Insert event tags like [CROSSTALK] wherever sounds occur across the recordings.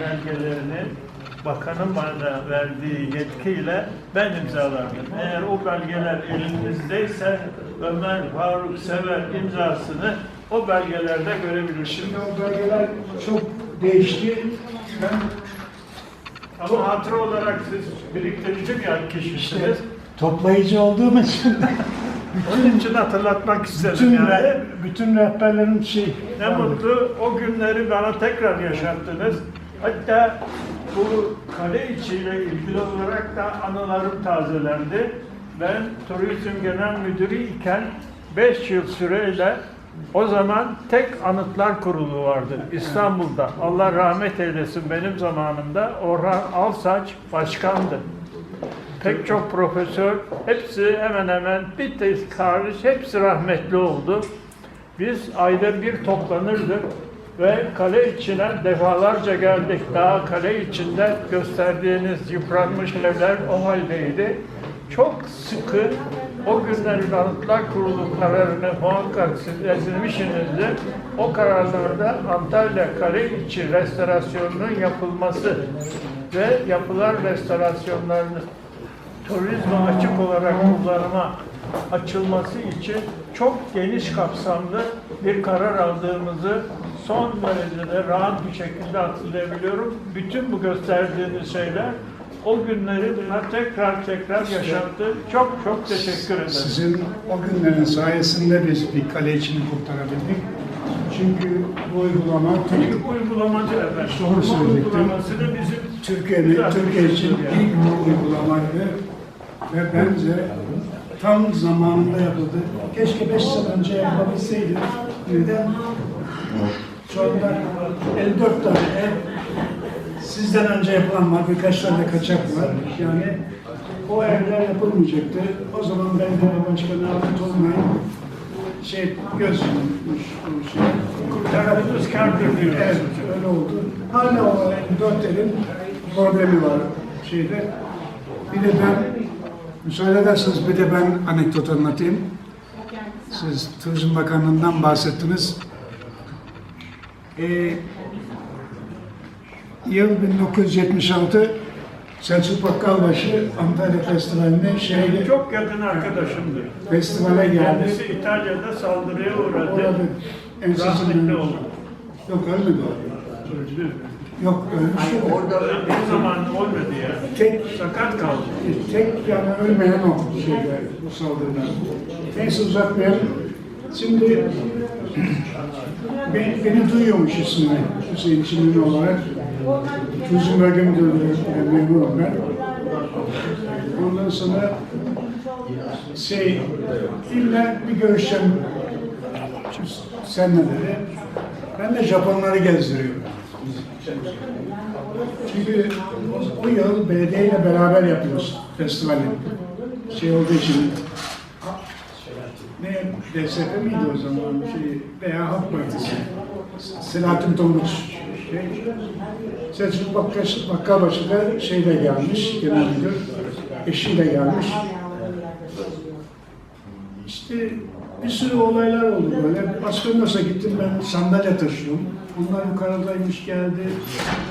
belgelerini bakanın bana verdiği yetkiyle ben imzalardım. Eğer o belgeler elinizdeyse Ömer Faruk Sever imzasını o belgelerde görebilirsiniz. Şimdi o belgeler çok değişti. Ben Ama hatıra olarak siz biriktirici bir kişisiniz. işte toplayıcı olduğum için Onun için hatırlatmak istedim bütün, yani. re- bütün rehberlerin şey Ne mutlu o günleri bana tekrar yaşattınız. Hatta bu kale içiyle ilgili olarak da anılarım tazelendi. Ben Turizm Genel Müdürü iken 5 yıl süreyle o zaman tek anıtlar kurulu vardı İstanbul'da. Allah rahmet eylesin benim zamanımda Orhan Alsaç başkandı. Pek çok profesör, hepsi hemen hemen bir tek hariç hepsi rahmetli oldu. Biz ayda bir toplanırdık ve kale içine defalarca geldik. Daha kale içinde gösterdiğiniz yıpranmış evler o haldeydi. Çok sıkı o günlerin Anıtlar Kurulu kararını muhakkak siz ezilmişsinizdir. O kararlarda Antalya kale içi restorasyonunun yapılması ve yapılan restorasyonlarının turizme açık olarak kullanıma açılması için çok geniş kapsamlı bir karar aldığımızı son derecede rahat bir şekilde hatırlayabiliyorum. Bütün bu gösterdiğiniz şeyler o günleri bana tekrar tekrar yaşattı. Çok çok teşekkür ederim. Sizin o günlerin sayesinde biz bir kale içini kurtarabildik. Çünkü bu uygulama İlk uygulamacı efendim. Doğru da bizim Türkiye'nin. Türkiye için ilk uygulamaydı ve bence tam zamanında yapıldı. Keşke 5 sene önce yapabilseydi. Neden? Şu anda 54 tane ev sizden önce yapılan var, birkaç tane kaçak var. Yani o evler yapılmayacaktı. O zaman belediye başkanı Ahmet olmayın şey göz yummuş bu şey. kurtardığımız kârdır diyoruz. Evet, öyle oldu. Hala o dört elin problemi var şeyde. Bir de ben, müsaade ederseniz bir de ben anekdot anlatayım. Siz Turizm Bakanlığı'ndan bahsettiniz. Ee, yıl 1976 Selçuk Bakkalbaşı Antalya Festivali'ne şeyde Çok yakın arkadaşımdır. festivale geldi. Kendisi İtalya'da saldırıya uğradı. Orada Rahmetli ensesinden oldu. Yok ölmedi o. Öldü. Yok ölmüş. de. Orada bir zaman olmadı ya. Tek Sakat kaldı. Tek yani ölmeyen o şeyde bu saldırıda. Neyse uzatmayalım. Şimdi beni, beni duyuyormuş ismini Hüseyin Çinli olarak. Turizm Bölge Müdürlüğü memurum ben. Ondan sonra şey, illa bir görüşeceğim senle dedi. Ben de Japonları gezdiriyorum. Çünkü o, yıl belediye ile beraber yapıyoruz festivali. Şey olduğu için ne DSP miydi o zaman şey veya Halk Partisi Selahattin Tonguç şey, Selçuk Bakkaş, Bakkalbaşı da şeyle gelmiş genel müdür eşiyle gelmiş işte bir sürü olaylar oldu böyle. Aspernos'a gittim ben sandalye taşıyorum. Onlar yukarıdaymış geldi.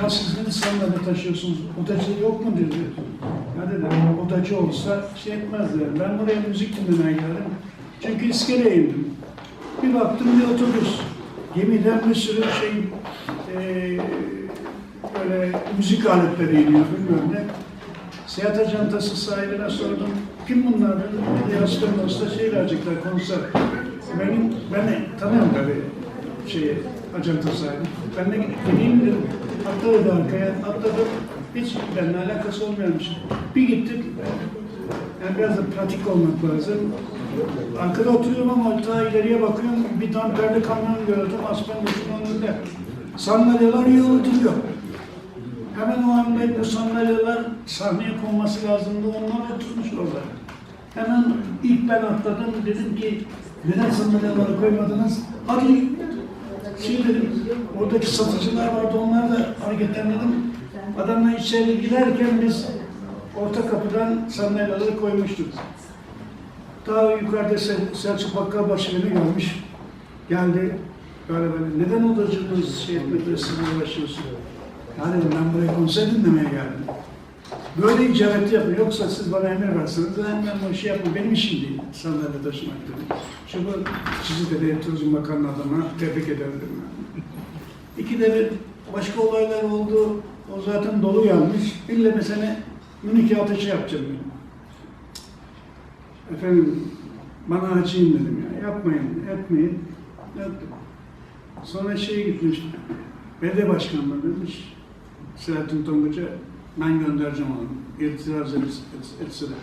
Ya siz dedi sandalye taşıyorsunuz. Odacı yok mu dedi. Ya dedim odacı olsa şey etmezler. Ben buraya müzik dinlemeye geldim. Çünkü iskeleye indim. Bir baktım bir otobüs. Gemiden bir sürü şey eee böyle müzik aletleri iniyor bilmem ne. Seyahat ajantası sahibine sordum. Kim bunlar dedim. Dedi Aspernos'ta şey verecekler konser. Benim, ben tanıyorum tabii şeyi, ajanta sahibi. Ben de gideyim dedim. Atladı arkaya, atladım. Hiç benimle alakası olmayanmış. Bir gittik. Yani biraz da pratik olmak lazım. Arkada oturuyorum ama ta ileriye bakıyorum. Bir damperli kamyon gördüm. Aspernos'un önünde. Sandalyeler yığılıyor. Hemen o anda bu sandalyeler sahneye konması lazımdı. Onlar oturmuş orada. Hemen ilk ben atladım. Dedim ki neden sandalyeleri koymadınız? Hadi şey dedim, oradaki satıcılar vardı. Onlar da hareketlendim. Adamla içeri girerken biz orta kapıdan sandalyeleri koymuştuk. Daha yukarıda Sel- Selçuk Bakkalbaşı beni görmüş. Geldi. Böyle böyle. Neden odacınız şey etmedi, siz uğraşıyorsunuz? Ya dedim ben buraya konser dinlemeye geldim. Böyle icabet yapın. Yoksa siz bana emir verseniz ben, ben bu işi yapmam. Benim işim değil. Sandalye taşımak dedim. Şu bu sizi de Turizm Bakanı adına tebrik ederim. İki de bir başka olaylar oldu. O zaten dolu gelmiş. İlle mesela Münih ateşi yapacağım. Efendim bana acıyın dedim ya. Yapmayın, etmeyin. Yaptım. Sonra şeye gitmiş. Belediye başkanlığı demiş. Selahattin Tonguç'a ben göndereceğim onu. İtiraz etse de.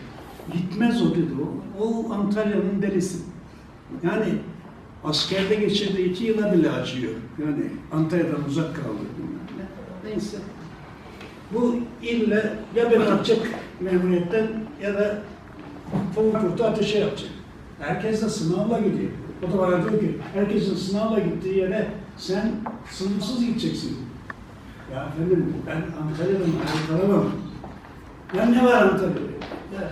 Gitmez o dedi o. O Antalya'nın delisi. Yani askerde geçirdiği iki yıla bile acıyor. Yani Antalya'dan uzak kaldı. Neyse. Bu ille ya beni atacak memuriyetten ya da Frankfurt'ta ateşe yapacak. Herkes de sınavla gidiyor. O da bana diyor ki, herkesin sınavla gittiği yere sen sınırsız gideceksin. Ya efendim ben Antalya'dan ayrılamam. Ya ne var Antalya'da? Ya.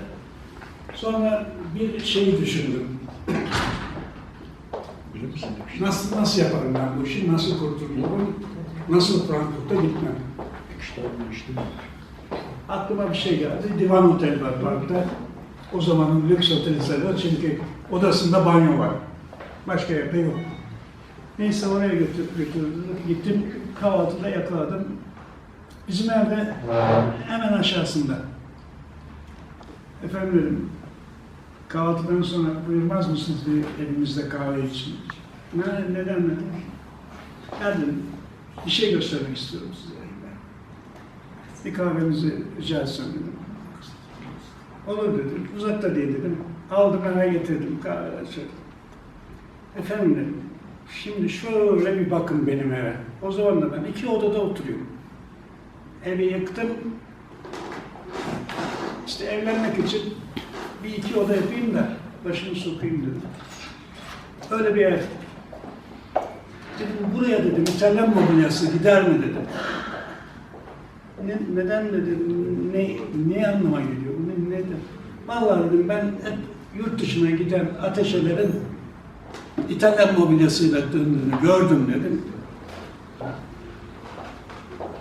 Sonra bir şey düşündüm. Nasıl nasıl yaparım ben bu işi? Nasıl kurtulurum? Nasıl Frankfurt'a gitmem? Aklıma bir şey geldi. Divan Otel var parkta. O zamanın lüks oteli sayılır çünkü odasında banyo var. Başka yerde yok. Neyse oraya götür, götürdüm. Gittim kahvaltıda yakaladım. Bizim evde hemen aşağısında. Efendim dedim, kahvaltıdan sonra buyurmaz mısınız bir evimizde kahve için? Ne, neden dedim? Ya dedim, bir şey göstermek istiyorum size. Bir kahvenizi rica etsem dedim. Olur dedim. Uzakta değil dedim. Aldım eve getirdim. Efendim dedim. Şimdi şöyle bir bakın benim eve. O zaman da ben iki odada oturuyorum. Evi yıktım. İşte evlenmek için bir iki oda yapayım da başımı sokayım dedim. Öyle bir ev. Dedim buraya dedim İtalyan mobilyası gider mi dedim. Ne, neden dedim, ne, ne anlama geliyor? Vallahi ben hep yurt dışına giden ateşelerin İtalyan mobilyasıyla döndüğünü gördüm dedim.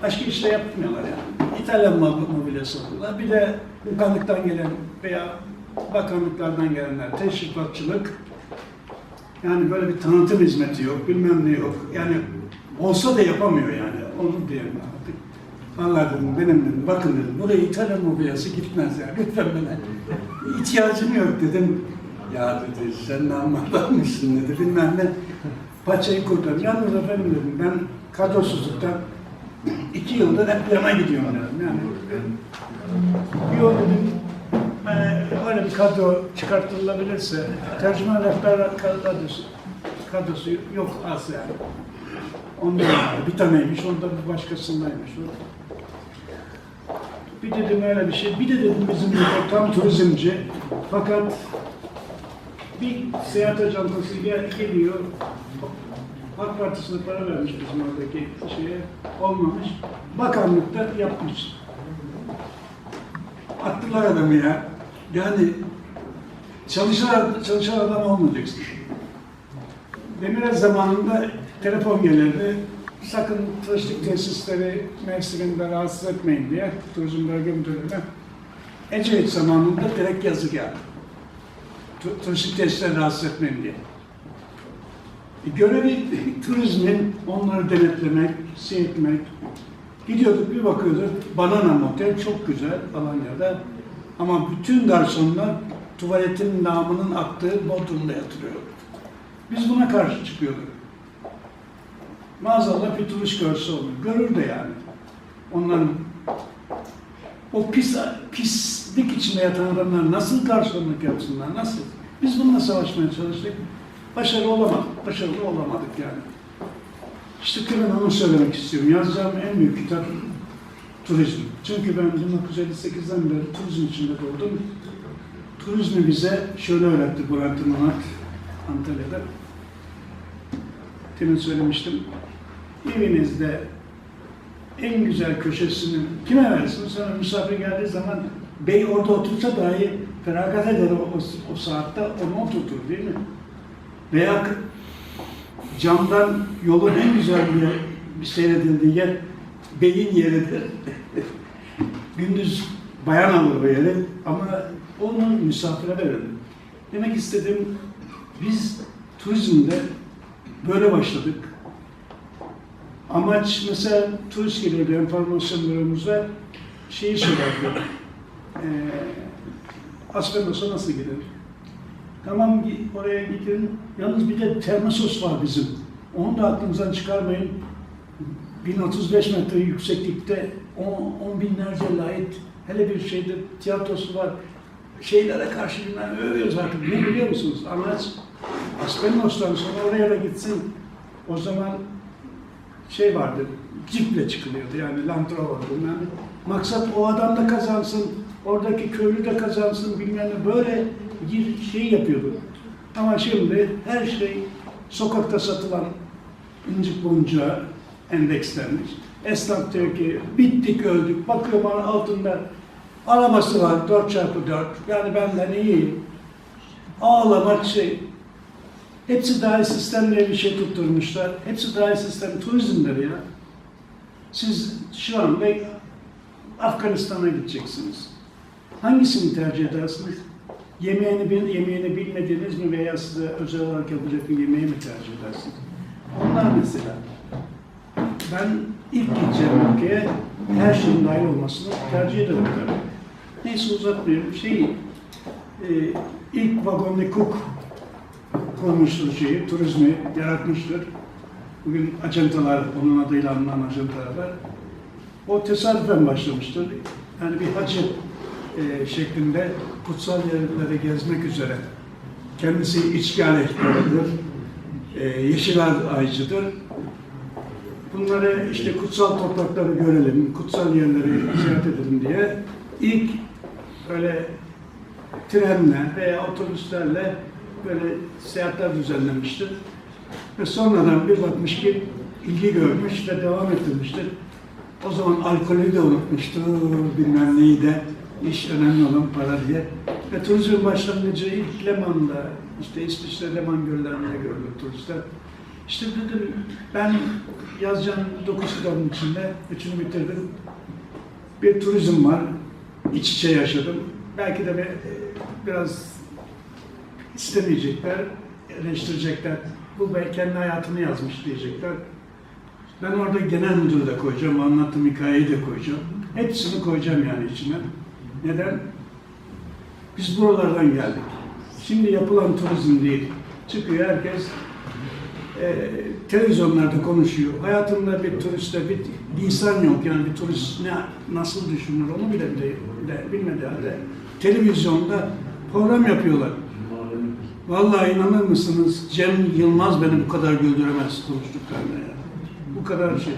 Başka işte yapmıyorlar yani. İtalyan mob- mobilyası alıyorlar. Bir de bakanlıktan gelen veya bakanlıklardan gelenler teşrifatçılık yani böyle bir tanıtım hizmeti yok, bilmem ne yok. Yani olsa da yapamıyor yani. Onu diyelim artık. Dedim benim dedim bakın dedim buraya İtalyan mobilyası gitmez ya lütfen bana ihtiyacım yok dedim. Ya dedi sen ne anlatmışsın dedi bilmem ne. Paçayı kurtardım. Yalnız efendim dedim ben kadrosuzluktan iki yıldır hep yana gidiyorum dedim. Yani bir yol dedim hani öyle bir kadro çıkartılabilirse tercüman rehber kadrosu, kadrosu yok az yani. Ondan bir taneymiş, onda bir başkasındaymış. Bir dedim öyle bir şey. Bir de dedim bizim burada tam turizmci. Fakat bir seyahat ajantası gel, geliyor. AK Partisi'ne para vermiş bizim oradaki şeye. Olmamış. Bakanlıkta yapmış. Attılar adamı ya. Yani çalışan, çalışan adam olmayacaksın. Demirel zamanında telefon gelirdi. Sakın turistik tesisleri mevsiminde rahatsız etmeyin diye turizm bölge müdürlüğüne. Ecevit zamanında direkt yazı geldi. Tu- Turistik tesisleri rahatsız etmeyin diye. E, görevi [LAUGHS] turizmin onları denetlemek, seyretmek. Gidiyorduk bir bakıyorduk, Banana Motel çok güzel Alanya'da. Ama bütün garsonlar tuvaletin namının aktığı Bodrum'da yatırıyor. Biz buna karşı çıkıyorduk. Maazallah bir turist görse olur. Görür de yani. Onların o pis, pislik içinde yatan adamlar nasıl garsonluk yapsınlar, nasıl? Biz bununla savaşmaya çalıştık. Başarılı olamadık, başarılı olamadık yani. İşte ben onu söylemek istiyorum. Yazacağım en büyük kitap turizm. Çünkü ben 1958'den beri turizm içinde doğdum. Turizmi bize şöyle öğretti Burhanettin Onat Antalya'da. Demin söylemiştim. Evinizde en güzel köşesini kime versin? Sonra misafir geldiği zaman bey orada otursa dahi feragat eder o, o, o saatte onu oturtur değil mi? Veya camdan yolun en güzel bir seyredildiği yer beyin yeridir. [LAUGHS] Gündüz bayan alır o yeri ama onu misafire verelim. Demek istedim biz turizmde böyle başladık. Amaç mesela turist geliyordu enformasyon büromuza şeyi sorardı. Eee Aspenos'a nasıl gider? Tamam oraya gidin. Yalnız bir de termosos var bizim. Onu da aklınızdan çıkarmayın. 1035 metre yükseklikte on, on binlerce light hele bir şeyde tiyatrosu var. Şeylere karşı bilmem övüyoruz artık. Ne biliyor musunuz? Amaç Aspenos'tan sonra oraya da gitsin. O zaman şey vardı, ciple çıkılıyordu yani Land Rover bilmem. Maksat o adam da kazansın, oradaki köylü de kazansın bilmem ne. Böyle bir şey yapıyordu. Ama şimdi her şey sokakta satılan incik boncuğa endekslenmiş. Esnaf diyor ki bittik öldük. Bakıyor bana altında arabası var 4x4. Yani benden iyi. Ağlamak şey. Hepsi dahil sistem bir şey tutturmuşlar. Hepsi dahil sistem turizmleri ya. Siz şu anda Afganistan'a gideceksiniz. Hangisini tercih edersiniz? Yemeğini, bil, yemeğini bilmediğiniz mi veya size özel olarak yapacak bir yemeği mi tercih edersiniz? Onlar mesela. Ben ilk gideceğim ülkeye her şeyin dahil olmasını tercih ederim tabii. Neyse uzatmayayım. Şey, e, ilk vagonlu kuk kurmuştur şeyi, turizmi yaratmıştır. Bugün acentalar, onun adıyla anılan acentalar. O tesadüfen başlamıştır. Yani bir hacı e, şeklinde kutsal yerleri gezmek üzere. Kendisi içki aleyhtarıdır, e, yeşil aycıdır. Bunları işte kutsal toprakları görelim, kutsal yerleri ziyaret edelim diye ilk böyle trenle veya otobüslerle böyle seyahatler düzenlemiştir. Ve sonradan bir bakmış ki ilgi görmüş ve devam ettirmiştir. O zaman alkolü de unutmuştur, bilmem neyi de, iş önemli olan para diye. Ve turizm başlangıcı ilk Leman'da, işte İsviçre Leman göllerinde görülür turistler. İşte dedim, ben yazacağım 9 kitabın içinde, üçünü bitirdim. Bir turizm var, iç içe yaşadım. Belki de be- biraz istemeyecekler, eleştirecekler. Bu be- kendi hayatını yazmış diyecekler. Ben orada genel müdürü de koyacağım, anlattığım hikayeyi de koyacağım. Hepsini koyacağım yani içine. Neden? Biz buralardan geldik. Şimdi yapılan turizm değil. Çıkıyor herkes e, televizyonlarda konuşuyor. Hayatında bir turiste bir lisan yok. Yani bir turist ne nasıl düşünür onu bile bile, bile bilmediği halde televizyonda program yapıyorlar. Vallahi inanır mısınız Cem Yılmaz beni bu kadar güldüremez konuştuklarına ya. Bu kadar şey.